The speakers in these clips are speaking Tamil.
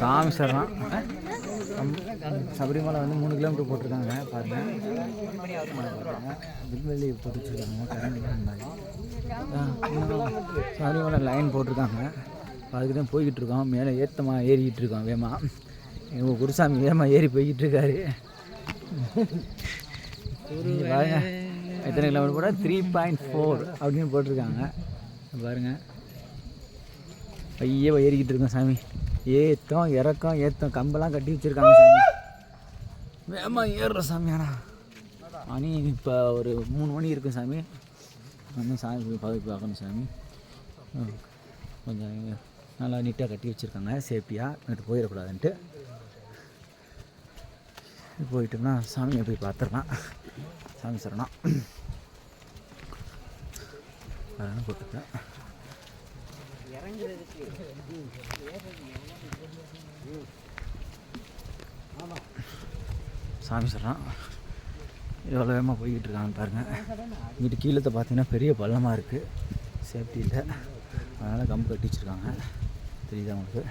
சாமி சரணம் சபரிமலை வந்து மூணு கிலோமீட்டர் போட்டிருக்காங்க பாருங்கள் வில்வெளி போட்டுருக்காங்க கரண்ட் சபரிமலை லைன் போட்டிருக்காங்க. அதுக்கு தான் போய்கிட்டு இருக்கோம் மேலே ஏத்தமாக ஏறிக்கிட்டு இருக்கோம் வேமா. எங்கள் குருசாமி வேமா ஏறி போய்கிட்டு இருக்காரு இங்க பாருங்க. எத்தனை கிலோமீட்டர் போட்டால் த்ரீ பாயிண்ட் ஃபோர் அப்படின்னு போட்டிருக்காங்க. பாருங்கள் பாருங்க. பையே ஏறிக்கிட்டு இருக்கோம் சாமி. ஏத்தம் இறக்கம் ஏத்தம். கம்பெல்லாம் கட்டி வச்சுருக்காங்க சாமி. வேமா ஏறுற சாமி ஆனா. மணி இப்போ ஒரு மூணு மணி இருக்கும் சாமி. வந்து சாமி போய் பார்த்து பார்க்கணும் சாமி. கொஞ்சம் நல்லா நீட்டாக கட்டி வச்சுருக்காங்க. சேஃப்டியாக இங்கிட்டு போயிடக்கூடாதுன்ட்டு. போயிட்டோம்னா சாமியை போய் பார்த்துடலாம். சாமி சரணம். அதெல்லாம் போட்டுக்கலாம் சாமி சொல்கிறான் எவ்வளோ வேகமாக போய்கிட்டு இருக்காங்க பாருங்கள் இங்கிட்டு கீழே பார்த்தீங்கன்னா பெரிய பள்ளமாக இருக்குது சேஃப்டி இல்லை. அதனால் கம்பு கட்டி வச்சுருக்காங்க. தெரியுதா உங்களுக்கு?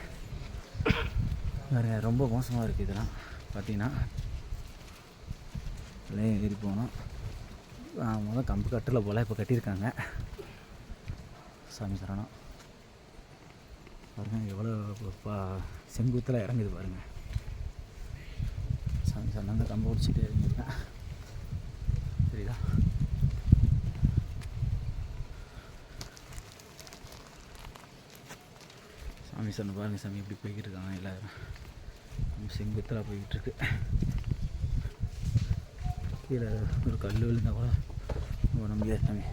வேறு ரொம்ப மோசமாக இருக்குது இதெல்லாம். பார்த்தீங்கன்னா எல்லாம் ஏறி போகணும். முதல் கம்பு கட்டில் போல் இப்போ கட்டியிருக்காங்க. சாமி சரணம். பாருங்கள் எவ்வளோ பா செங்குத்தில் இறங்குது பாருங்கள் சாமி சரணம் அந்த கம்பு பிடிச்சிட்டு இறங்கிருக்கேன் சரிதா சாமி சொன்ன பாருங்கள் சாமி எப்படி போய்கிட்டு இருக்காங்க எல்லோரும் செங்குத்தில் போய்கிட்டு இருக்கு கீழே ஒரு கல் விழுந்தா கூட போட முடியாது சாமி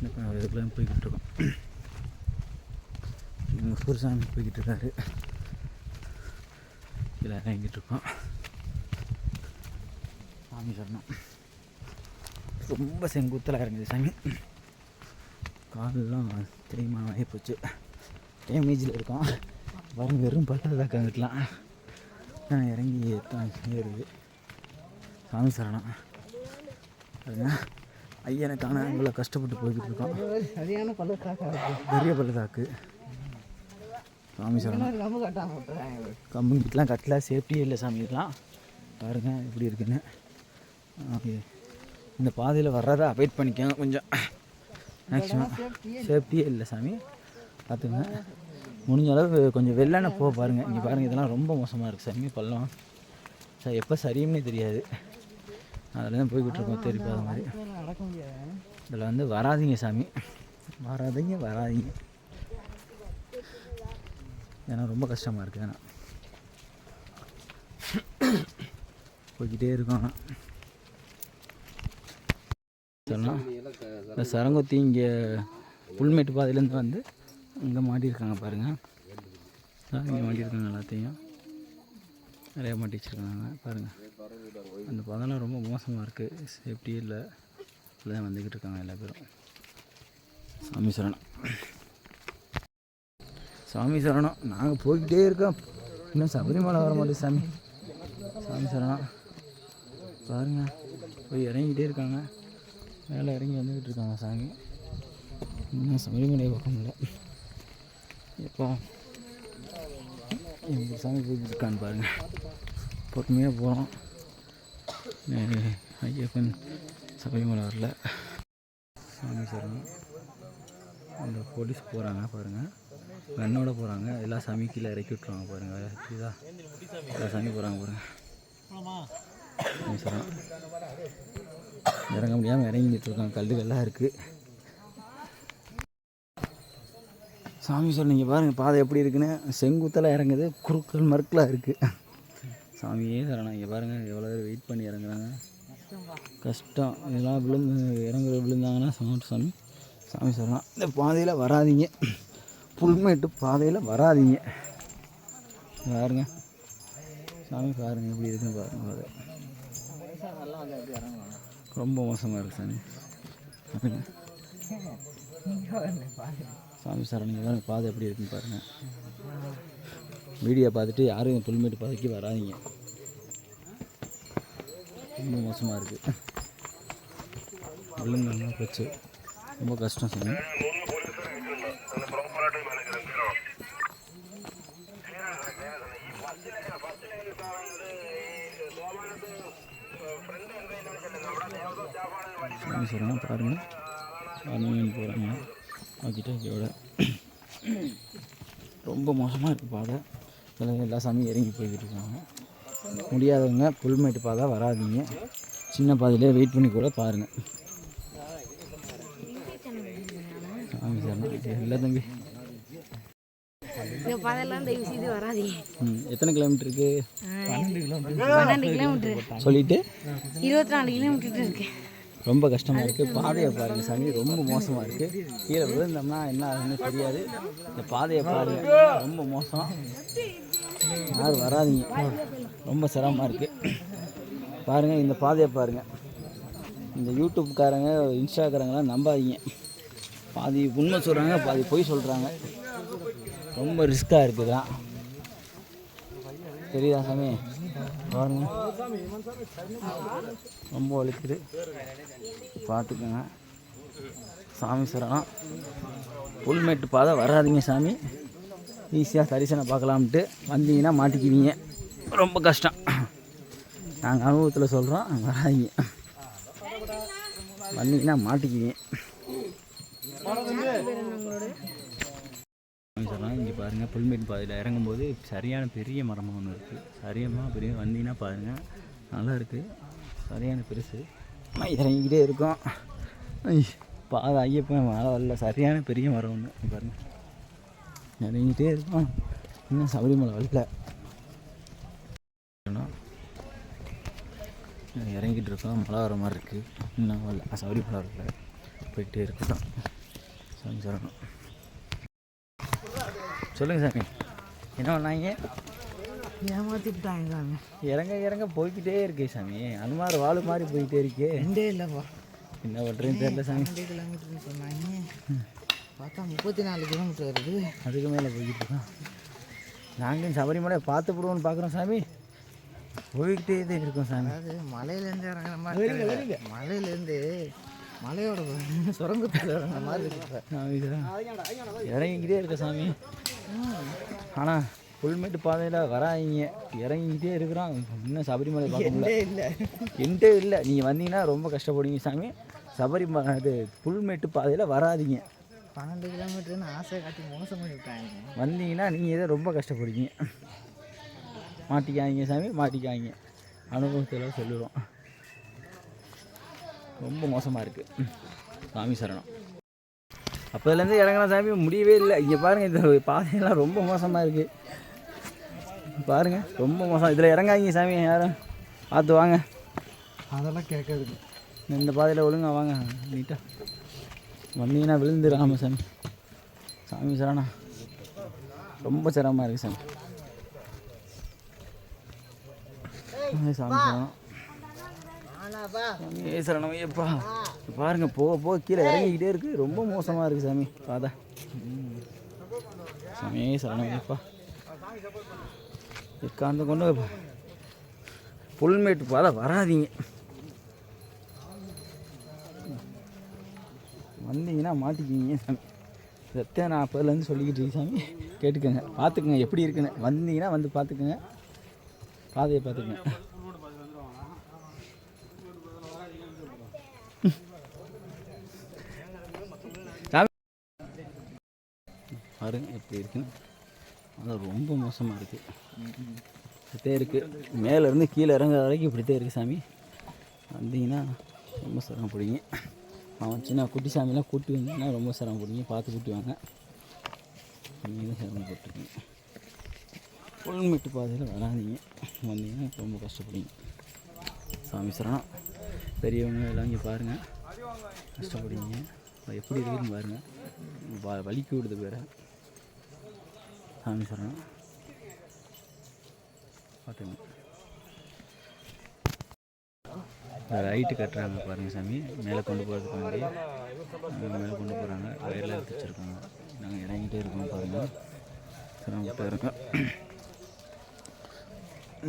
இதுக்குள்ள போய்கிட்டு இருக்கோம் முஸ்கூர் சாமி போய்கிட்டு இருக்காரு. கீழே இறங்கிட்டு இருக்கோம். சாமி சரணம். ரொம்ப செங்குத்தில் இறங்குது சாமி. காலெல்லாம் தெரியுமா ஆகி போச்சு. டேமேஜில் இருக்கோம். வரும் வெறும் பள்ளத்தாக்க அங்கிட்டலாம் நான் இறங்கி ஏத்தான் ஏறுது சாமி சரணம். ஐயனை காண இவ்வளோ கஷ்டப்பட்டு போய்கிட்டு இருக்கோம். சரியான பள்ளத்தாக்கா இருக்கு? பெரிய பள்ளத்தாக்கு சாமி சரணம் கம்பு கட்டாம விட்டுறாங்க கம்புங்கிட்டலாம் கட்டல சேஃப்டியே இல்லை சாமி இதெல்லாம். பாருங்க எப்படி இருக்குன்னு. இந்த பாதையில் வர்றதை அவாய்ட் பண்ணிக்கோங்க கொஞ்சம். மேக்ஸிமம் சேஃப்டியே இல்லை. சாமி. பார்த்துங்க முடிஞ்ச அளவு கொஞ்சம் வெள்ளன போக பாருங்கள் இங்கே பாருங்கள் இதெல்லாம் ரொம்ப மோசமாக இருக்குது சாமி பள்ளம். சார் எப்போ சரியும்னே தெரியாது. அதில் தான் போய்கிட்டு இருக்கோம் தெரிப்பாத மாதிரி. இதில் வந்து வராதீங்க சாமி. வராதீங்க வராதீங்க. ஏன்னா ரொம்ப கஷ்டமாக இருக்குது ஏன்னா. போய்கிட்டே இருக்கோம் ஆனால் சொன்னால் இந்த சரங்கொத்தி இங்கே புல்மேட்டு பாதையிலேருந்து வந்து இங்கே மாட்டியிருக்காங்க பாருங்கள் இங்கே மாட்டியிருக்காங்க எல்லாத்தையும். நிறையா மாட்டி வச்சுருக்காங்க பாருங்கள் அந்த பதம்லாம் ரொம்ப மோசமாக இருக்குது சேஃப்டியே இல்லை. தான் வந்துக்கிட்டு இருக்காங்க எல்லா பேரும். சாமி சரணம். சாமி சரணம். நாங்கள் போய்கிட்டே இருக்கோம். இன்னும் சபரிமலை வர மாதிரி சாமி. சாமி சரணம். பாருங்க. போய் இறங்கிக்கிட்டே இருக்காங்க. மேலே இறங்கி வந்துக்கிட்டு இருக்காங்க சாமி. இன்னும் சபரிமலை பக்கம் இல்லை. எப்போ? எங்கள் சாமி போய்கிட்டு இருக்கான்னு பாருங்கள் பொறுமையாக போகிறோம் ஐயப்பன் சபரிமலை வரல. சாமி சரணம். அந்த போலீஸ் போகிறாங்க பாருங்கள் வெண்ணோட போகிறாங்க எல்லா சாமி கீழே இறக்கி விட்ருவாங்க பாருங்கள் புரியுதா? எல்லா சாமி போகிறாங்க பாருங்கள் சாமி இறங்க முடியாமல் இறங்கிட்டு இருக்காங்க. கல்லுகள்லாம் இருக்குது சாமி சார் நீங்கள் பாருங்கள் பாதை எப்படி இருக்குன்னு. செங்குத்தெல்லாம் இறங்குது. குறுக்கள் மறுக்கலாக இருக்குது சாமியே சரணம் இங்கே பாருங்கள் எவ்வளோ பேர் வெயிட் பண்ணி இறங்குறாங்க. கஷ்டம். இதெல்லாம் விழுந்து இறங்குற விழுந்தாங்கன்னா சாமி சாமி சாமி சொல்லலாம் இந்த பாதையில் வராதீங்க. புல்மேட்டு பாதையில் வராதீங்க. பாருங்க. சாமி பாருங்க எப்படி இருக்குன்னு பாருங்க பாதை ரொம்ப மோசமாக இருக்குது சாமி. பாருங்க. சாமி சரணங்க பாருங்க பாதை எப்படி இருக்குன்னு பாருங்க. வீடியோ பார்த்துட்டு யாரும் புல்மேட்டு பாதைக்கு வராதீங்க. ரொம்ப மோசமாக இருக்குது விழுந்தாங்கன்னா போச்சு ரொம்ப கஷ்டம் சாமி. சாமி சரணம் பாருங்கள் அருமையின் போகிறாங்க வாக்கிட்டாக்கியோட ரொம்ப மோசமாக இருக்குது பாதை. இதில் எல்லா சாமியும் இறங்கி போய்கிட்டு இருக்காங்க. முடியாதவங்க புல்மேட்டு பாதை வராதீங்க. சின்ன பாதையிலே வெயிட் பண்ணி கூட பாருங்கள் சாமி சரணம் இல்லை தம்பி. இந்த பாதையெல்லாம் தயவு செய்து வராதீங்க. ம் எத்தனை கிலோமீட்டருக்கு பன்னெண்டு கிலோமீட்டர் சொல்லிவிட்டு இருபத்தி நாலு கிலோமீட்டர் இருக்கு. ரொம்ப கஷ்டமாக இருக்குது பாதையை பாருங்கள் சாமி ரொம்ப மோசமாக இருக்குது கீழே விழுந்தோம்னா என்ன ஆகுதுன்னு தெரியாது. இந்த பாதையை பாருங்கள் ரொம்ப மோசம். யாரும் வராதீங்க. ரொம்ப சிரமமாக இருக்குது பாருங்கள் இந்த பாதையை பாருங்கள் இந்த யூடியூப்காரங்க இன்ஸ்டாக்காரங்களாம் நம்பாதீங்க. பாதி உண்மை சொல்கிறாங்க பாதி பொய் சொல்கிறாங்க ரொம்ப ரிஸ்க்காக இருக்குதுதான் தெரியுதா சாமி? பாருங்க. ரொம்ப வலிக்குது. பார்த்துக்கோங்க சாமி சரணம். புல்மேட்டு பாதை வராதீங்க சாமி. ஈஸியாக தரிசனம் பார்க்கலாம்ட்டு வந்தீங்கன்னா மாட்டிக்குவீங்க. ரொம்ப கஷ்டம். நாங்கள் அனுபவத்தில் சொல்கிறோம் வராதீங்க. வந்தீங்கன்னா மாட்டிக்குவீங்க. சாமி இங்கே பாருங்கள் புல்மேட் பாதையில் இறங்கும்போது சரியான பெரிய மரமாக ஒன்று இருக்குது சரியமாக பெரிய வந்தீங்கன்னா பாருங்கள் நல்லா இருக்குது சரியான பெருசு. இறங்கிக்கிட்டே இருக்கோம். ஐ, பாதை ஐயப்பன் மழை வரல. சரியான பெரிய மரம் ஒன்று பாருங்கள் இறங்கிட்டே இருக்கோம். இன்னும் சபரிமலை வரல. இறங்கிட்டு இருக்கோம். மழை வர மாதிரி இருக்குது இன்னும் வரல. சபரிமலை வரல. போயிட்டே இருக்கட்டும் சொல்லணும் சொல்லுங்கள் சாமி. என்ன பண்ணாங்க? ஏமாத்திட்டாங்க. சாமி இறங்க இறங்க போய்க்கிட்டே இருக்கே சாமி. அனுமார் வாழு மாதிரி போயிட்டே இருக்கே. ரெண்டே இல்லைப்பா. என்ன பண்ணுறேன்னு தெரியல சாமி. பன்னெண்டு கிலோமீட்டர்னு சொன்னாங்க. பார்த்தா முப்பத்தி நாலு கிலோமீட்டர் வருது. அதுக்கு மேலே போய்கிட்டு இருக்கோம் நாங்களும் சபரிமலை பார்த்து விடுவோம்னு பார்க்குறோம் சாமி. போய்கிட்டே தான் இருக்கோம் சாமி. அதாவது மலையிலேருந்து இறங்குற மாதிரி. மலையிலேருந்து மலையோட சுரங்கத்தில் இறங்குற மாதிரி இருக்கு தான். இறங்கிக்கிட்டே இருக்க சாமி. ஆனால் புல்மேட்டு பாதையில் வராங்க இறங்கிக்கிட்டே இருக்கிறோம் இன்னும் சபரிமலை பார்க்க முடியல. இல்லை. என்கிட்ட இல்லை. நீங்கள் வந்தீங்கன்னா ரொம்ப கஷ்டப்படுவீங்க சாமி. சபரிமலை இது புல்மேட்டு பாதையில் வராதீங்க. பன்னெண்டு கிலோமீட்டர்னு ஆசை காட்டி மோசம் பண்ணி விட்டாங்க. வந்தீங்கன்னா நீங்கள் இதை ரொம்ப கஷ்டப்படுவீங்க? மாட்டிக்காதீங்க சாமி மாட்டிக்காதீங்க. அனுபவத்தில் சொல்லுறோம். ரொம்ப மோசமாக இருக்குது சாமி சரணம். அப்போதுலேருந்து இறங்கின சாமி முடியவே இல்லை. இங்கே பாருங்கள் இந்த பாதையெல்லாம் ரொம்ப மோசமாக இருக்குது பாருங்கள் ரொம்ப மோசம். இதில் இறங்காதீங்க சாமி யாரும். பார்த்து வாங்க. அதெல்லாம் கேட்கறது இந்த பாதையில் ஒழுங்கா வாங்க நீட்டாக வந்தீங்கன்னா விழுந்துரு ஆமாம் சாமி. சாமி சரணா. ரொம்ப சிரமமாக இருக்குது சாமி. சாமி சரணம். சாமி சரணம் ஐயப்பா. பாருங்க போக போக கீழே இறங்கிக்கிட்டே இருக்கு. ரொம்ப மோசமாக இருக்குது சாமி. பாதை. ம். சாமி ஏ சரணம் ஐயப்பா உட்காந்து கொண்டு புல்மேட்டு பாதை வராதீங்க. வந்தீங்கன்னா மாட்டிக்கிங்க சாமி. சத்தியம் நான் அப்போதுலேருந்து சொல்லிக்கிட்டு இருக்கேன் சாமி. கேட்டுக்கோங்க பார்த்துக்குங்க எப்படி இருக்குன்னு. வந்தீங்கன்னா வந்து பார்த்துக்குங்க. பாதையை பார்த்துக்குங்க. பாருங்க எப்படி இருக்குன்னு. அதான் ரொம்ப மோசமாக இருக்குது இப்படித்தே இருக்குது மேலேருந்து கீழே இறங்குற வரைக்கும் இப்படித்தே இருக்குது சாமி. வந்தீங்கன்னா ரொம்ப சிரமப்படுவீங்க அவன் சின்ன குட்டி சாமிலாம் கூட்டி வந்தீங்கன்னா ரொம்ப சிரமப்படுவீங்க பார்த்து கூட்டி வாங்க. நீங்கள் தான் சிரமப்பட்டுருக்கீங்க புல்மெட்டு பாதையில் வராதீங்க. வந்தீங்கன்னா ரொம்ப கஷ்டப்படுவீங்க. சாமி சரணம். பெரியவங்க எல்லாம் இங்கே பாருங்கள் கஷ்டப்படுவீங்க. அது எப்படி இருக்குன்னு பாருங்கள் வலிக்கு விடுது பேர சாமி சரணம். பார்த்துங்க ரைட்டு கட்டுறாங்க பாருங்க சாமி. மேலே கொண்டு போகிறதுக்கு வேண்டி மேலே கொண்டு போகிறாங்க வயரில் எடுத்து வச்சுருக்காங்க. நாங்கள் இறங்கிட்டே இருக்கோம் பாருங்கள் சிரமப்பட்டு இருக்கோம்.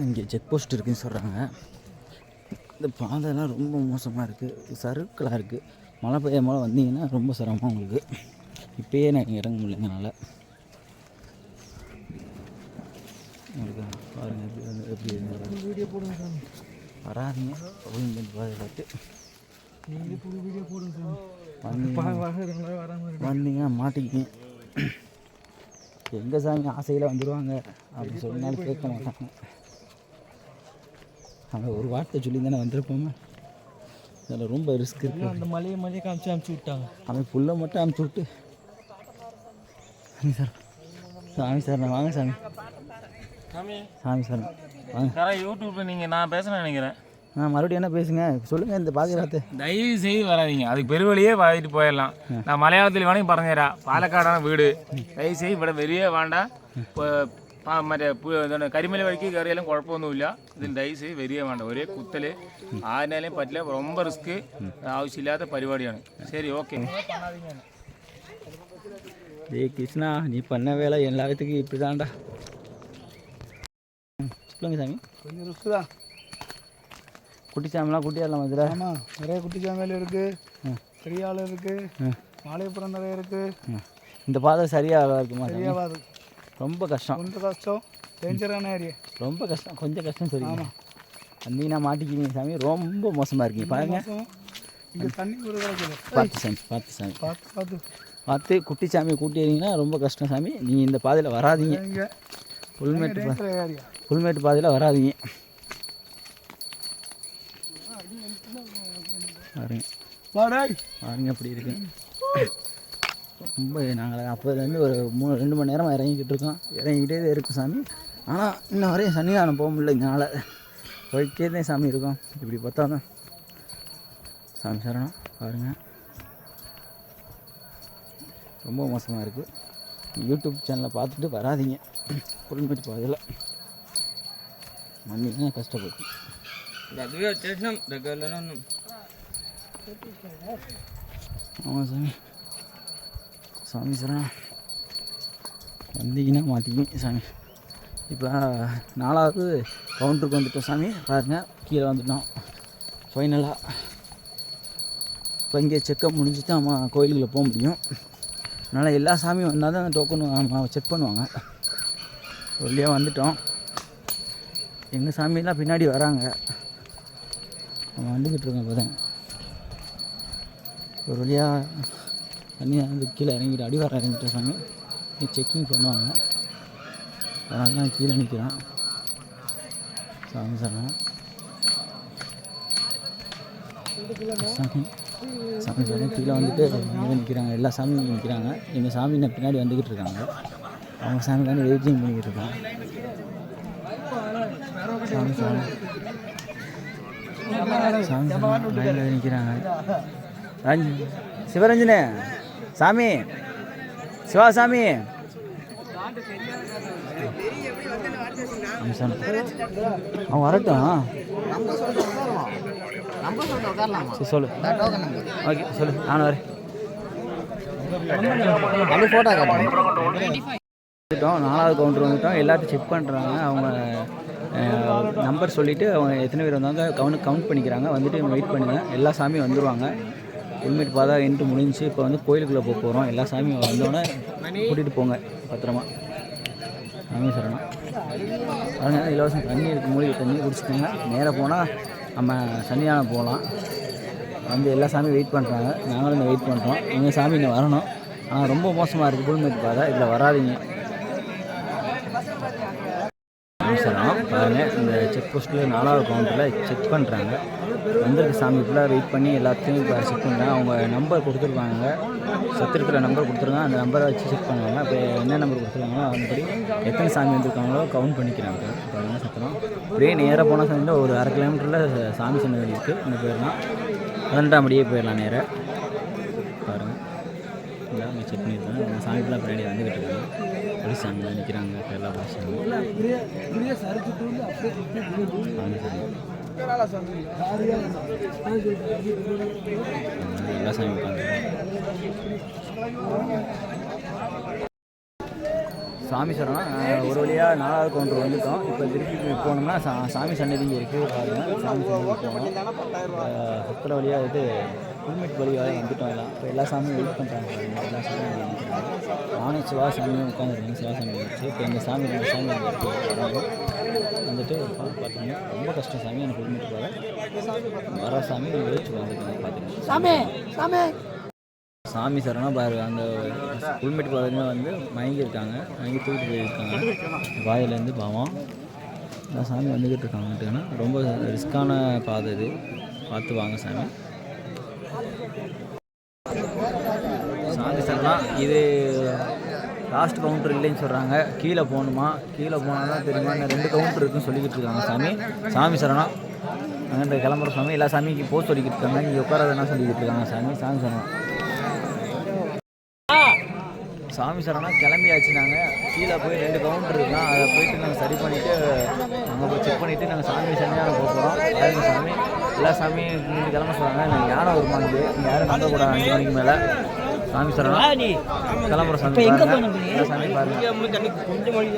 இங்கே செக் போஸ்ட் இருக்குன்னு சொல்கிறாங்க இந்த பாதைலாம் ரொம்ப மோசமாக இருக்குது சருக்களாக இருக்குது மழை பெய்ய மழை வந்தீங்கன்னா ரொம்ப சிரமம் உங்களுக்கு. இப்போயே நான் இறங்க முடியலங்கனால உங்களுக்கு பாருங்கள் எப்படி வீடியோ போடுங்க சாமி. வராதீங்க. ஒழுங்கு பாதை பார்த்து. நீங்கள் புது வீடியோ போடுங்க வந்தீங்க. மாட்டிக்கிங்க எங்கள் சாமி ஆசையில் வந்துடுவாங்க அப்படி சொன்னாலும் கேட்க மாட்டாங்க. அவன் ஒரு வார்த்தை சொல்லி தானே வந்திருப்போமா? அதில் ரொம்ப ரிஸ்க் இருக்கு. அந்த மலையை மலையை காமிச்சு அனுப்பிச்சு விட்டாங்க. அவன் புல்லை மட்டும் அமுச்சு விட்டு. சாமி சார் சாமி சார் நான் வாங்க சாமி. சாமி சாமி சார் வாங்க யாரா யூடியூப்ல நீங்க நான் பேசுறேன் நினைக்கிறேன் ஆ மறுபடியும் என்ன பேசுங்க சொல்லுங்கள் இந்த பாதுகாத்து தயவு செய்து வராதீங்க அதுக்கு பெருவழியே வாங்கிட்டு போயிடலாம் நான் மலையாளத்தில் வேணையும் പറഞ്ഞുതരാം പാലക്കാടാണ് വീട് ദയവ് ചെയ്ത് ഇവിടെ വരികയോ വേണ്ട ഇപ്പൊ പ- മറ്റേ പു- എന്താണ് കരിമല വഴിക്ക് കയറിയാലും കുഴപ്പമൊന്നുമില്ല ഇതിൽ ദയവ് ചെയ്ത് വരികയോ വേണ്ട ഒരേ കുത്തല് ആരിനാലും പറ്റില്ല ரொம்ப റിസ്ക് ആവശ്യമില്ലാത്ത പരിപാടിയാണ് ശരി ഓക്കെ டேய் கிருஷ்ணா நீ பண்ண வேலை எல்லாத்துக்கும் இப்படி தான்டா சொல்லுங்க சாமி. கொஞ்சம் ரிஸ்க் தான். குட்டி சாமிலாம் குட்டியாடலாம் இதில் ஆமாம் நிறைய குட்டி சாமியால் இருக்குது ம். பெரிய ஆள் இருக்குது. மாலையப்புறம் நிறைய இருக்குது இந்த பாதை சரியாக இருக்குமா சரியாகாது. ரொம்ப கஷ்டம். கொஞ்சம் கஷ்டம். டேஞ்சரான ஏரியா ரொம்ப கஷ்டம். கொஞ்சம் கஷ்டம் சரிங்க வந்தீங்கன்னா மாட்டிக்கிங்க சாமி. ரொம்ப மோசமாக இருக்கீங்க. பாருங்க. இங்கே தண்ணி கிடைக்கல. பார்த்து சாமி பார்த்து சாமி. பார்த்து பார்த்து. பார்த்து குட்டி சாமியை கூட்டிட்டீங்கன்னா ரொம்ப கஷ்டம் சாமி. நீங்கள் இந்த பாதையில் வராதீங்க. புல்மேட்டு புல்மேட்டு பாதையில் வராதீங்க. பாருங்க பாருங்க அப்படி இருக்கு. ரொம்ப நாங்கள் அப்போதுலேருந்து ஒரு மூணு ரெண்டு மணி நேரமாக இறங்கிக்கிட்டு இருக்கோம். இறங்கிக்கிட்டே தான் இருக்கும் சாமி. ஆனால் இன்ன வரையும் சன்னிதானம் போக முடியல இதனால் போய்க்கே தான் சாமி இருக்கும். இப்படி பார்த்தா தான். சாமி சரணம். பாருங்கள் ரொம்ப மோசமாக இருக்குது யூடியூப் சேனலை பார்த்துட்டு வராதீங்க. புல்மேட்டு பாதையில் வந்தீங்கன்னா கஷ்டப்பட்டு దగ్గర వచ్చేసినాం దగ్గరలోనే ఉన్నాం ஆமாம் சாமி சாமி சரணம் வந்தீங்கன்னா மாற்றிக்கிங்க சாமி இப்போ நாலாவது கவுண்டருக்கு வந்துட்டோம் சாமி பாருங்கள் கீழே வந்துட்டோம் ஃபைனலாக இப்போ இங்கே செக்கப் முடிஞ்சு தான் அம்மா கோயிலுக்குள்ளே போக முடியும் அதனால் எல்லா சாமியும் வந்தால் தான் டோக்கன் ஆமாம் செக் பண்ணுவாங்க ஒரு வழியாக வந்துட்டோம். எங்கள் சாமியெல்லாம் பின்னாடி வராங்க. நம்ம வந்துக்கிட்டு இருக்கோம் இப்போ ஒரு வழியாக தண்ணி வந்து கீழே இறங்கிட்டு அடிவாரம் இருக்காங்க சாமி. செக்கிங் பண்ணுவாங்க. அதனால தான் கீழே நிற்கிறான் சாமி சாமி. சாமி. சாமி சாமி கீழே வந்துட்டு நிற்கிறாங்க எல்லா சாமியும் நிற்கிறாங்க எங்கள் சாமி பின்னாடி வந்துக்கிட்டு இருக்காங்க. அவங்க சாமிக்காண்டி வெயிட்டிங் பண்ணிக்கிட்டு இருக்காங்க சாமி சரணம் சாமி லைனில் நிற்கிறாங்க ரஞ் சிவரஞ்சனே சாமி. சிவா சாமி. அவன் வரட்டும். சரி சொல்லு. ஓகே சொல்லு. நானும் வரேன். அப்படி ஃபோட்டோ காட்டுறேன் வந்துட்டோம் நாலாவது கவுண்டர் வந்துட்டோம் எல்லாத்தையும் செக் பண்ணுறாங்க அவங்க நம்பர் சொல்லிவிட்டு அவங்க எத்தனை பேர் வந்தாங்க கவுண்ட் கவுண்ட் பண்ணிக்கிறாங்க. வந்துட்டு வெயிட் பண்ணுங்கள் எல்லா சாமியும் வந்துடுவாங்க ஹெல்மெட் பார்த்தா என்ட்டு முடிஞ்சு இப்போ வந்து கோயிலுக்குள்ளே போக போகிறோம் எல்லா சாமியும் வந்தோடனே கூட்டிகிட்டு போங்க பத்திரமா. சாமி சரணம். பாருங்க இலவசம் தண்ணி இருக்கு. மூலிகை தண்ணி குடிச்சிக்கோங்க. நேராக போனால் நம்ம சன்னிதானம் போகலாம். வந்து எல்லா சாமியும் வெயிட் பண்ணுறாங்க நாங்களும் இங்கே வெயிட் பண்ணுறோம் எங்கள் சாமி இங்கே வரணும். ஆனால் ரொம்ப மோசமாக இருக்குது புல்மேட் பாதை இதில் வராதீங்க. அவசரம் பாருங்கள் இந்த செக் போஸ்ட்டில் நாலாவது கவுண்டரில் செக் பண்ணுறாங்க வந்திருக்க சாமி ஃபுல்லாக வெயிட் பண்ணி எல்லாத்தையும் இப்போ செக் பண்ணுறாங்க அவங்க நம்பர் கொடுத்துருக்காங்க. சத்திரத்தில் நம்பர் கொடுத்துருக்காங்க. அந்த நம்பரை வச்சு செக் பண்ணுவாங்க. இப்போ என்ன நம்பர் கொடுத்துருக்காங்களோ அதுபடி எத்தனை சாமி வந்திருக்காங்களோ கவுண்ட் பண்ணிக்கிறாங்க. பாருங்கள் சத்திரம். அப்படியே நேராக போனால் சமையல் ஒரு அரை கிலோமீட்டரில் சாமி சொன்னது இருக்குது இந்த பேர்லாம் பதினெட்டாம் படியே போயிடலாம் நேராக பாருங்கள் எல்லாம் செக் பண்ணியிருக்காங்க சாமி ஃபுல்லாக பின்னாடி வந்துக்கிட்டு இருக்காங்க. சாமி நிற்கிறாங்க கேரளா போலீஸ் சாமி உட்காந்து சாமி சரணம். அஹ் ஒரு வழியாக நாலாவது கவுண்டர் வந்துட்டோம். இப்போ திருப்பி போனோம்னா சா சாமி சன்னதி இங்கே இருக்குது பாருங்க. சாமி சன்னதி போனோம். சுற்றுல வழியாக இது ஹெல்மெட் வழியாக வந்துட்டோம் எல்லாம். இப்போ எல்லா சாமியும் வெயிட் பண்ணுறாங்க. எல்லா சாமியும் நிற்கிறாங்க நானும் சிவா சாமியும் உட்காந்துருக்கேன் சிவா சாமி வச்சு இப்போ எங்கள் சாமி ரெண்டு சாமி வராங்க வந்துட்டு பார்த்தீங்கன்னா ரொம்ப கஷ்டம் சாமி. எனக்கு ஹெல்மெட் போக வர சாமி வச்சு வந்துருக்காங்க பார்த்துக்கோங்க சாமி சரணம் பாரு அந்த புல்மெட்டு பாருங்க வந்து மயங்கி இருக்காங்க மயங்கி தூக்கிட்டு போயிருக்காங்க. வாயிலேருந்து பாவம். சாமி வந்துக்கிட்டு இருக்காங்கட்டுங்கன்னா ரொம்ப ரிஸ்க்கான பாதை இது. பார்த்து வாங்க சாமி. சாமி சரணம் இது லாஸ்ட் கவுண்டர் இல்லைன்னு சொல்கிறாங்க கீழே போகணுமா? கீழே போனால் தான் தெரியுமா? இன்னும் ரெண்டு கவுண்டர் இருக்குன்னு சொல்லிக்கிட்டு இருக்காங்க சாமி. சாமி சரணம் அங்கே கிளம்புற சாமி. எல்லா சாமிக்கு போக சொல்லிக்கிட்டு இருக்காங்க. இங்கே உட்காரதுன்னா சொல்லிக்கிட்டு இருக்காங்க சாமி? சாமி சரணம் சாமி சரணம் கிளம்பியாச்சு நாங்கள் கீழே போய் ரெண்டு கவுண்டர் இருக்கலாம் அதை போயிட்டு நாங்கள் சரி பண்ணிவிட்டு அங்கே போய் செக் பண்ணிவிட்டு நாங்கள் சாமி சனியாக போக போகிறோம் சாமி. எல்லா சாமியும் கிளம்ப சொல்கிறாங்க நாங்கள் யானை வருமானது யாரும் நம்பக்கூடாது அஞ்சு மணிக்கு மேலே சாமி சரணம். கிளம்புற சாமி பாருங்க. சாமி பாருங்க.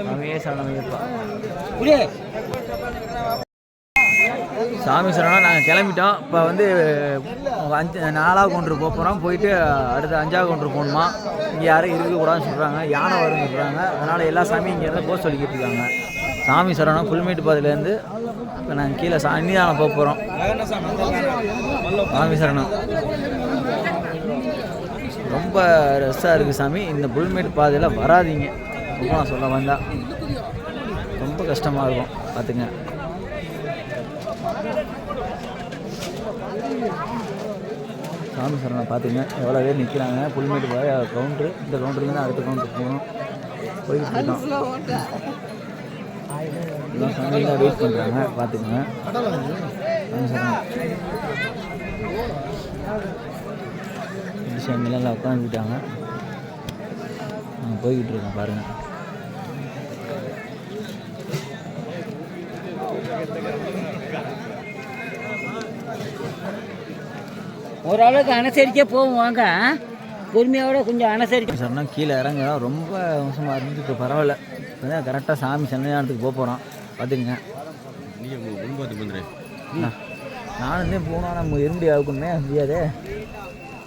சாமியே சரணம் ஐயப்பா. சாமி சரணம். நாங்கள் கிளம்பிட்டோம். இப்போ வந்து அஞ்சு நாலாவது கவுண்டர் போக போகிறோம் போயிட்டு அடுத்த அஞ்சாவது கவுண்டர் போகணுமா? இங்கே யாரும் இருக்கக்கூடாதுன்னு சொல்கிறாங்க யானை வரும்னு சொல்கிறாங்க அதனால் எல்லா சாமியும் இங்கேருந்து போக சொல்லிக்கிட்டு இருக்காங்க. சாமி சரணம் புல்மேட்டு பாதையிலேருந்து இப்போ நாங்கள் கீழே சா சன்னிதானம் போக போகிறோம் சாமி சரணம். ரொம்ப ரெஸ்ஸாக இருக்குது சாமி. இந்த புல்மேட்டு பாதையில் வராதீங்க. ரொம்ப நான் சொல்ல வந்தால் ரொம்ப கஷ்டமாக இருக்கும். பார்த்துங்க சாமி சரணம் பார்த்துங்க எவ்வளோ பேர் நிற்கிறாங்க புல்மேட்டு பாதை கவுண்ட்ரு இந்த கவுண்டருங்க அடுத்த கவுண்டர் போகணும். போய்கிட்டு இருக்கோம். எல்லாம் சாமியில் வெயிட் பண்ணுறாங்க பார்த்துக்குங்க. எல்லாம் உட்காந்துக்கிட்டாங்க நாங்கள் போய்கிட்டு இருக்கோம் பாருங்கள் ஓரளவுக்கு அனுசரிச்சே போவோம் வாங்க. பொறுமையோட கொஞ்சம் அனுசரிச்சு சொன்னால் கீழே இறங்க ரொம்ப மோசமாக இப்போ பரவாயில்ல. இப்போ கரெக்டாக சாமி சன்னிதானத்துக்கு போக போகிறோம் பார்த்துக்குங்க. அண்ணா, நானும் தான் போனோம் நம்ம இரும்படி ஆகுன்னே முடியாதே.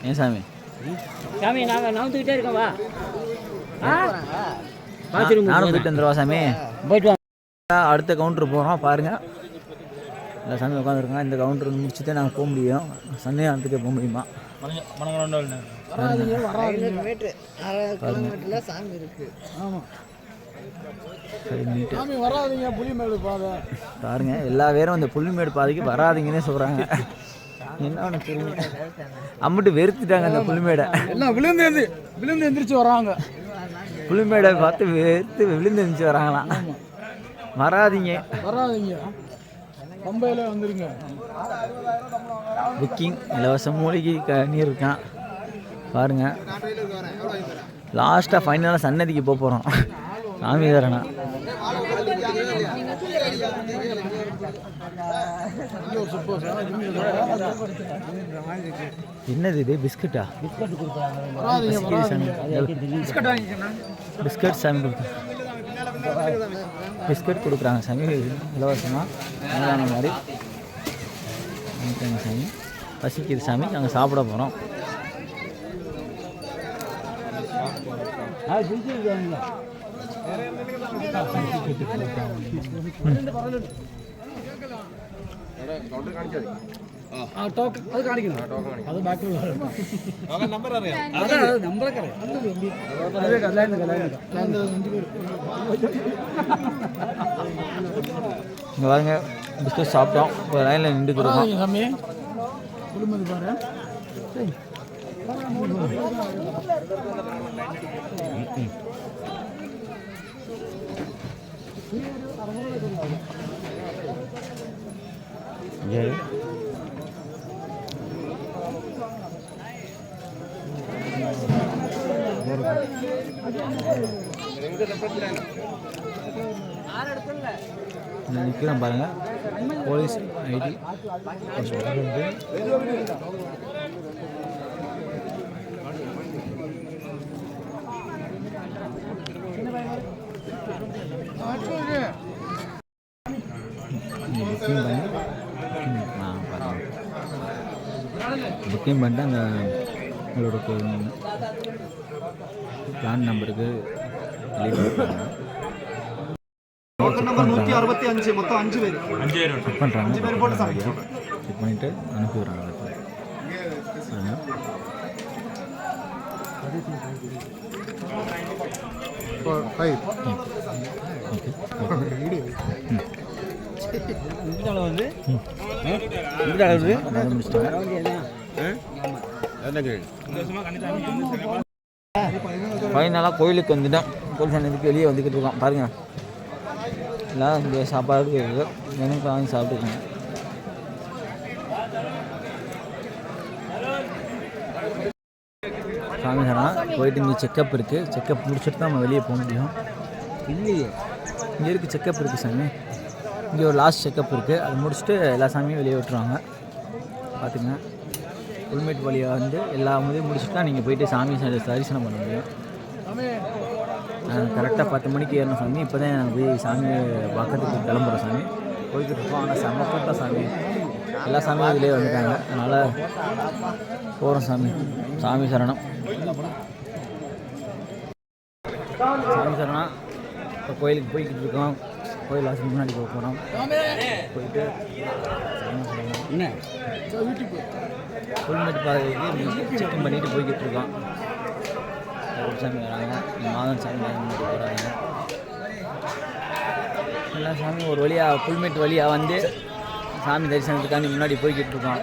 ஏன் சாமி? சாமி நாங்கள் நவுந்துக்கிட்டே இருக்கோம் வா. நானும் போயிட்டு வந்துடுவா சாமி. போயிட்டு அடுத்த கவுண்டர் போகிறோம் பாருங்கள் இந்த சாமி உட்காந்துருக்காங்க இந்த கவுண்டர் முடிச்சுட்டே நாங்கள் போக முடியும். சன்னிதானத்துக்கே போக முடியுமா? ஐநூறு மீட்ரு அரை கிலோமீட்டரில் சாமி இருக்கு. சரி நீட்டு பாருங்க எல்லா பேரும் இந்த புள்ளிமேடு பாதைக்கு வராதீங்கன்னே சொல்கிறாங்க என்ன தெரியல அம்மிட்டு வெறுத்துட்டாங்க அந்த புள்ளிமேடை எல்லாம் விழுந்து விழுந்து எந்திரிச்சு வராங்க. புள்ளிமேடை பார்த்து வெறுத்து விழுந்து இருந்துச்சு வராங்களாம். வராதீங்க. வராதீங்க. பம்பையில வந்துருங்க. புக்கிங் இலவச மூலிகை நீர் இருக்கான் பாருங்க. லாஸ்ட்டாக ஃபைனலாக சன்னதிக்கு போக போகிறோம் சாமிதாரனா என்னது இது? பிஸ்கட்டா? பிஸ்கட் சாமி கொடுத்தா பிஸ்கட் கொடுக்குறாங்க சாமி. இலவசமாக அன்னதான மாதிரி. சாமி. பசிக்குது சாமி. நாங்கள் சாப்பிட போகிறோம் ஆ അത് കാണിക്കണം അത് ബാക്കിയുള്ള അതാണ് അത് നമ്പറൊക്കെ അറിയാം അതെ കല്ലായിരുന്നു കല്ലായിരുന്നു இங்கே பாருங்க பிஸ்கட் சாப்பிட்டோம் ஒரு லைனில் நின்றுக்கிறோம் சாமி குடும்பத்து பாரு ஏழு நிற்கிறோம் பாருங்க. Police ID. புக்கிங் பண்ணிட்டு அங்கே உங்களோட பிளான் நம்பருக்கு நூற்றி அறுபத்தி அஞ்சு மொத்தம் அஞ்சு பேர். செக் பண்ணுறாங்க செக் பண்ணிவிட்டு அனுப்பி விட்றாங்க ஃபைனலாக கோயிலுக்கு வந்துட்டோம் போலீஸ் நிலையத்துக்கு வெளியே வந்துக்கிட்டு இருக்கோம் பாருங்க. எல்லாம் இங்கே சாப்பாடு இருக்குது. எனக்கு வாங்கி சாப்பிட்டுருக்கோங்க சாமி சரணா போயிட்டு இங்கே செக்கப் இருக்குது செக்கப் முடிச்சுட்டு தான் நம்ம வெளியே போக முடியும். இல்லையே. இங்கே இருக்குது செக்கப் இருக்குது சாமி. இங்கே ஒரு லாஸ்ட் செக்கப் இருக்குது அது முடிச்சுட்டு எல்லா சாமியும் வெளியே விட்டுருவாங்க. பார்த்துங்க ஹெல்மெட் வழியாக வந்து எல்லா முதையும் முடிச்சுட்டு தான் நீங்கள் போயிட்டு சாமி தரிசனம் பண்ண முடியும். கரெக்டாக பத்து மணிக்கு ஏறணும் சாமி. இப்போ தான் போய் சாமி பக்கத்துக்கு கிளம்புறோம் சாமி. போய்கிட்டு இருக்கோம். ஆனால் செம்ம கூட்டம் சாமி. எல்லா சாமியும் இதிலே வந்துட்டாங்க. அதனால் போகிறோம் சாமி. சாமி சரணம். சாமி சரணம். இப்போ கோயிலுக்கு போய்கிட்டு இருக்கோம். கோயில் வாசல் முன்னாடி போக போகிறோம் போயிட்டு சாமி சரணம் என்ன பாதைக்கு பண்ணிட்டு போய்கிட்டு இருக்கோம். சாமி வராங்க. மாதன் சாமி முன்னாடி போகிறாங்க எல்லா சாமியும் ஒரு வழியாக புல்மெட் வழியாக வந்து சாமி தரிசனத்துக்காண்டி முன்னாடி போய்கிட்டு இருக்கோம்.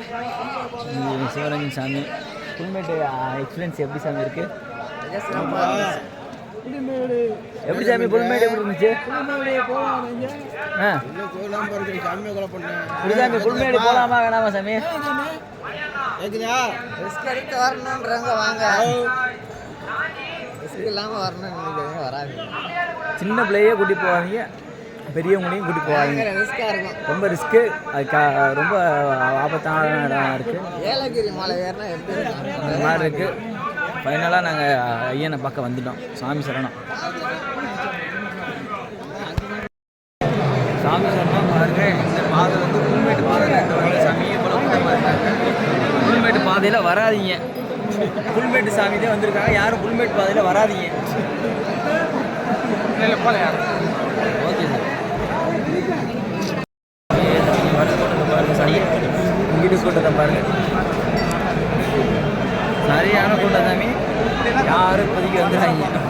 சிவரஞ்சன் சாமி. புல்மேட்டு எக்ஸ்பீரியன்ஸ் எப்படி சாமி இருக்கு? எப்படி சாமி புல்மேடு எப்படி இருந்துச்சு? சாமி புல்மேடு போகலாமா வேணாமா சாமி? ரிஸ்க் எடுத்து வரணுன்றாங்க வாங்க. ரிஸ்க் இல்லாமல் வரணும்னு நினைக்கிறவங்க வராது. சின்ன பிள்ளையே கூட்டி போவாதீங்க பெரியவங்களையும் கூட்டி ரிஸ்க்காக இருக்கும். ரொம்ப ரிஸ்க்கு அது கா ரொம்ப ஆபத்தான இடம் இருக்குது ஏலகிரி மலை ஏறினா எப்படி அந்த மாதிரி இருக்குது ஃபைனலாக நாங்கள் ஐயனை பார்க்க வந்துட்டோம். சாமி சரணம். சாமி சரணம் பாருங்க. இந்த பாதை வந்து புல்மேட்டு பாதை சாமி இவ்வளோ கூட்டமாக இருக்காங்க புல்மேட்டு பாதையில் வராதீங்க. புல்மேட்டு சாமி தான் வந்திருக்காங்க. யாரும் புல்மேட் பாதையில் வராதீங்க. ஓகே சார் உங்ககிட்ட கூட்டத்தை பாருங்க. சரியான கூட்டம் சாமி. யாரும் இப்போதைக்கு வந்துடுறாங்க